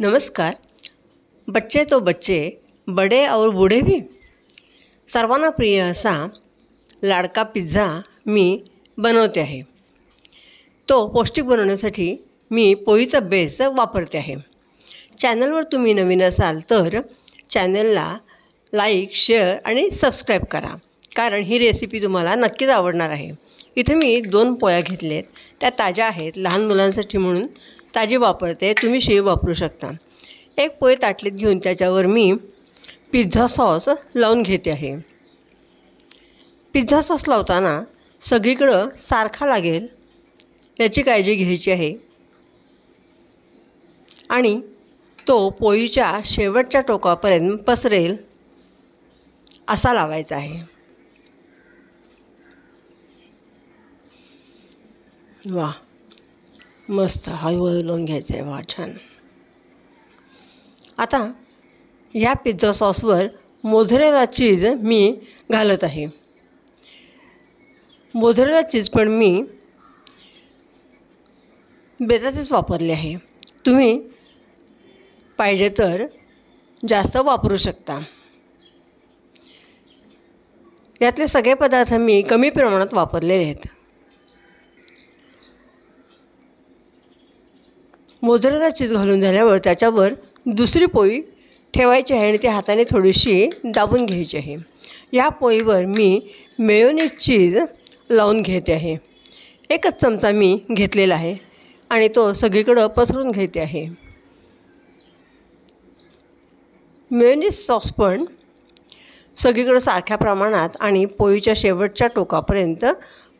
नमस्कार. बच्चे तो बच्चे बडे और बुढे भी. सर्वांना प्रिय असा लाडका पिझ्झा मी बनवते आहे. तो पौष्टिक बनवण्यासाठी मी पोळीचा बेस वापरते आहे. चॅनलवर तुम्ही नवीन असाल तर चॅनलला लाईक शेअर आणि सबस्क्राईब करा. कारण ही रेसिपी तुम्हाला नक्कीच आवडणार आहे. इथे मी दोन पोळ्या घेतलेत. त्या ताज्या आहेत लहान मुलांसाठी म्हणून. ताजी वापरते तुम्ही शेव वापरू शकता. एक पोळी ताटलीत घेऊन त्याच्यावर मी पिझ्झा सॉस लावून घेते आहे. पिझ्झा सॉस लावताना सगळीकडं सारखा लागेल याची काळजी घ्यायची आहे. आणि तो पोळीच्या शेवटच्या टोकापर्यंत पसरेल असा लावायचा आहे. वा मस्त हळूहळू लावून घ्यायचं आहे वा छान आता या पिझ्झा सॉसवर मोझरेला चीज मी घालत आहे. मोझरेला चीज पण मी बेताचेच वापरले आहे. तुम्ही पाहिजे तर जास्त वापरू शकता. यातले सगळे पदार्थ मी कमी प्रमाणात वापरलेले आहेत. मोझरेला चीज घालून झाल्यावर त्याच्यावर दुसरी पोळी ठेवायची आहे आणि ती हाताने थोडीशी दाबून घ्यायची आहे. या पोळीवर मी मेयोनीज चीज लावून घेते आहे. एकच चमचा मी घेतलेला आहे आणि तो सगळीकडं पसरून घेते आहे. मेयोनीज सॉस पण सगळीकडं सारख्या प्रमाणात आणि पोळीच्या शेवटच्या टोकापर्यंत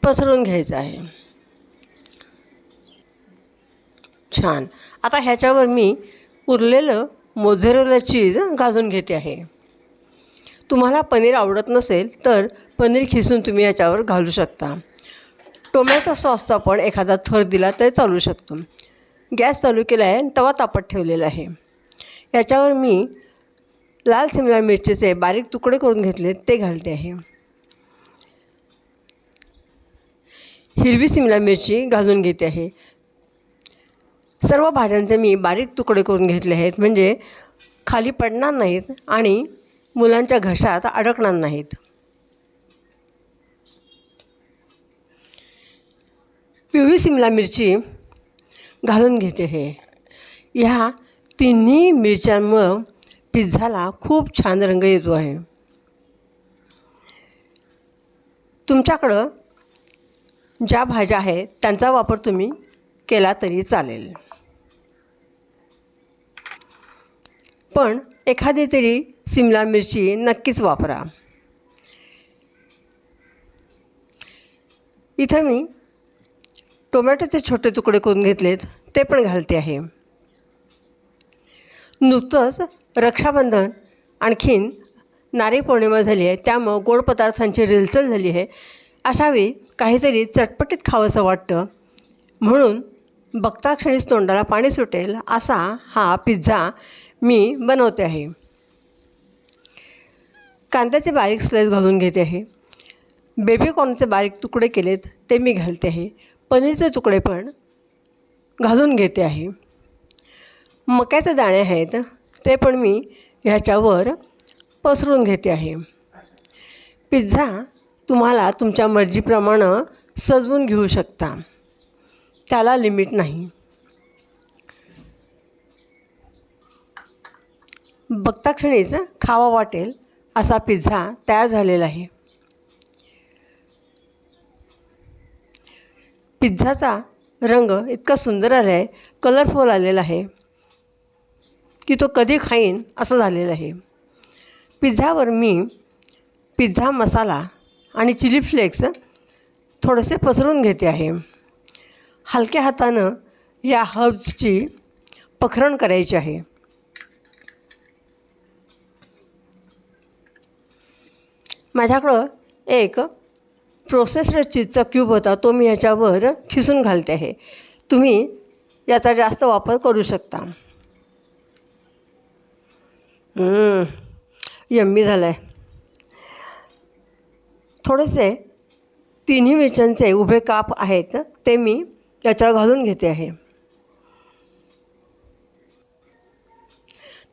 पसरून घ्यायचं आहे. छान. आता ह्याच्यावर मी उरलेलं मोझरेला चीज घालून घेते आहे. तुम्हाला पनीर आवडत नसेल तर पनीर खिसून तुम्ही याच्यावर घालू शकता. टोमॅटो सॉसचा पण एखादा थर दिला तरी चालू शकतो. गॅस चालू केला आहे तवा तापत ठेवलेला आहे. याच्यावर मी लाल शिमला मिरचीचे बारीक तुकडे करून घेतले ते घालते आहे. हिरवी शिमला मिरची घालून घेते आहे. सर्व भाज्यांचे मी बारीक तुकडे करून घेतले आहेत. म्हणजे खाली पडणार नाहीत आणि मुलांच्या घशात अडकणार नाहीत. पिवळी सिमला मिरची घालून घेते हे. ह्या तिन्ही मिरच्यांमुळं पिझ्झाला खूप छान रंग येतो आहे. तुमच्याकडं ज्या भाज्या आहेत त्यांचा वापर तुम्ही केला तरी चालेल. पण एखादी तरी सिमला मिरची नक्कीच वापरा. इथं मी टोमॅटोचे छोटे तुकडे करून घेतलेत ते पण घालते आहे. नुकतंच रक्षाबंधन आणखीन नारी पौर्णिमा झाली आहे त्यामुळं गोड पदार्थांची रेलचल झाली आहे. अशावेळी काहीतरी चटपटीत खावंसं वाटतं. म्हणून बघता क्षणीच तोंडाला पाणी सुटेल असा हा पिझ्झा मी बनवते आहे. कांद्याचे बारीक स्लाईस घालून घेते आहे. बेबी कॉर्नचे बारीक तुकडे केलेत ते मी घालते आहे. पनीरचे तुकडे पण घालून घेते आहे. मक्याचे दाणे आहेत ते पण मी ह्याच्यावर पसरून घेते आहे. पिझ्झा तुम्हाला तुमच्या मर्जीप्रमाणे सजवून घेऊ शकता. त्याला लिमिट नाही. बघता क्षणीच खावा वाटेल असा पिझ्झा तयार झालेला आहे. पिझ्झाचा रंग इतका सुंदर आला आहे कलरफुल आलेला आहे की तो कधी खाईन असं झालेलं आहे. पिझ्झावर मी पिझ्झा मसाला आणि चिली फ्लेक्स थोडेसे पसरून घेते आहे. हलक्या हातानं या हर्ब्सची पखरण करायची आहे. माझ्याकडं एक प्रोसेस्ड चीजचा क्यूब होता. तो मी ह्याच्यावर खिसून घालते आहे तुम्ही याचा जास्त वापर करू शकता. यम्मी झालं आहे थोडेसे तिन्ही मिरच्यांचे उभे काप आहेत ते मी याच्यावर घालून घेते आहे.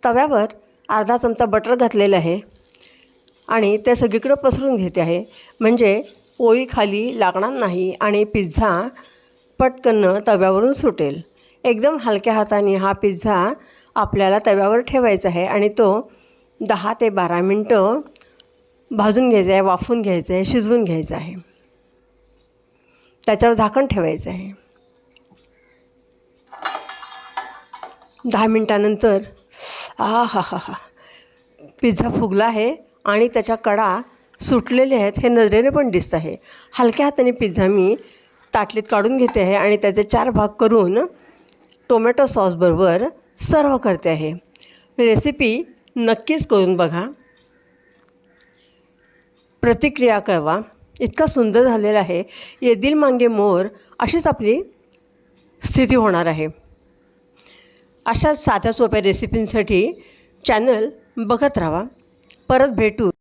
तव्यावर अर्धा चमचा बटर घातलेलं आहे. आणि ते सगळीकडं पसरून घेते आहे. म्हणजे पोळी खाली लागणार नाही आणि पिझ्झा पटकन तव्यावरून सुटेल. एकदम हलक्या हाताने हा पिझ्झा आपल्याला तव्यावर ठेवायचा आहे आणि तो दहा ते बारा मिनटं भाजून घ्यायचं आहे वाफून घ्यायचं आहे शिजवून घ्यायचं आहे. त्याच्यावर झाकण ठेवायचं आहे. दहा मिनटानंतर आ हा हा हा. पिझ्झा फुगला आहे. आणि त्याच्या कडा सुटलेले आहेत हे नजरेने पण दिसत आहे. हलक्या हाताने पिझ्झा मी ताटलीत काढून घेते आहे आणि त्याचे चार भाग करून टोमॅटो सॉसबरोबर सर्व करते आहे. रेसिपी नक्कीच करून बघा. प्रतिक्रिया कळवा. इतका सुंदर झालेला आहे. येथील मांगे मोर अशीच आपली स्थिती होणार आहे. अशाच साध्या सोप्या रेसिपींसाठी चॅनल बघत राहा. परत भेटू.